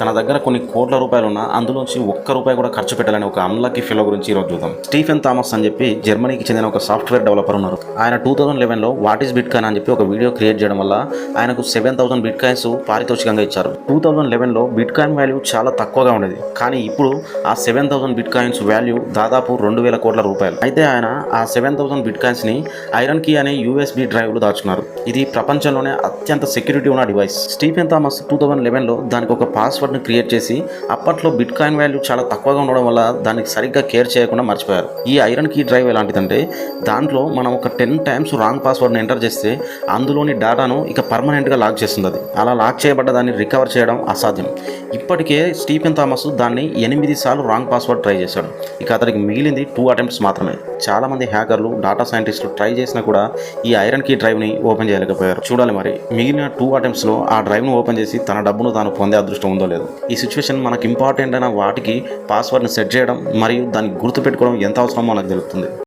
తన దగ్గర కొన్ని కోట్ల రూపాయలు ఉన్నా అందులోంచి ఒక్క రూపాయి కూడా ఖర్చు పెట్టాలని ఒక అన్లక్కీ ఫెలో గురించి ఈరోజు చూద్దాం. స్టీఫెన్ థామస్ అని చెప్పి జర్మనీకి చెందిన ఒక సాఫ్ట్వేర్ డెవలపర్ ఉన్నారు. ఆయన టూ థౌసండ్ లెవెన్లో వాట్ ఈస్ బిట్ కాయిన్ అని చెప్పి ఒక వీడియో క్రియేట్ చేయడం వల్ల ఆయనకు సెవెన్ థౌసండ్ బిట్ కాయిన్స్ పారితోషికంగా ఇచ్చారు. టూ థౌసండ్ లెవెన్లో బిట్ కాయిన్ వాల్యూ చాలా తక్కువగా ఉండేది. కానీ ఇప్పుడు ఆ seven thousand bitcoins value దాదాపు రెండు వేల కోట్ల రూపాయలు. అయితే ఆయన ఆ సెవెన్ థౌసండ్ బిట్ కాయిన్స్ని ఐరన్ కీ అనే యూఎస్బి డ్రైవ్లు దాచుకున్నారు. ఇది ప్రపంచంలోనే అత్యంత సెక్యూరిటీ ఉన్న device Stephen Thomas two thousand లెవెన్లో దానికి ఒక పాస్వర్డ్ని క్రియేట్ చేసి అప్పట్లో బిట్ కాయిన్ వాల్యూ చాలా తక్కువగా ఉండడం వల్ల దానికి సరిగ్గా కేర్ చేయకుండా మర్చిపోయారు. ఈ ఐరన్ కీ డ్రైవ్ ఎలాంటిదంటే దాంట్లో మనం ఒక టెన్ టైమ్స్ రాంగ్ పాస్వర్డ్ని ఎంటర్ చేస్తే అందులోని డేటాను ఇక పర్మనెంట్గా లాక్ చేస్తుంది అది అలా లాక్ చేయబడ్డ దాన్ని రికవర్ చేయడం అసాధ్యం. ఇప్పటికే స్టీఫెన్ థామస్ దాన్ని ఎనిమిది సార్లు రాంగ్ పాస్వర్డ్ ట్రై చేశాడు. ఇక అతనికి మిగిలింది టూ అటెంప్ట్స్ మాత్రమే. చాలామంది హ్యాకర్లు డాటా సైంటిస్టులు ట్రై చేసినా కూడా ఈ ఐరన్ కీ డ్రైవ్ని ఓపెన్ చేయలేకపోయారు. చూడాలి మరి మిగిలిన టూ అటెంప్ట్స్లో ఆ డ్రైవ్ను ఓపెన్ చేసి తన డబ్బును తాను పొందే అదృష్టం ఉందో లేదు. ఈ సిచ్యువేషన్ మనకు ఇంపార్టెంట్ అయిన వాటికి పాస్వర్డ్ని సెట్ చేయడం మరియు దాన్ని గుర్తుపెట్టుకోవడం ఎంత అవసరమో మనకు తెలుపుతుంది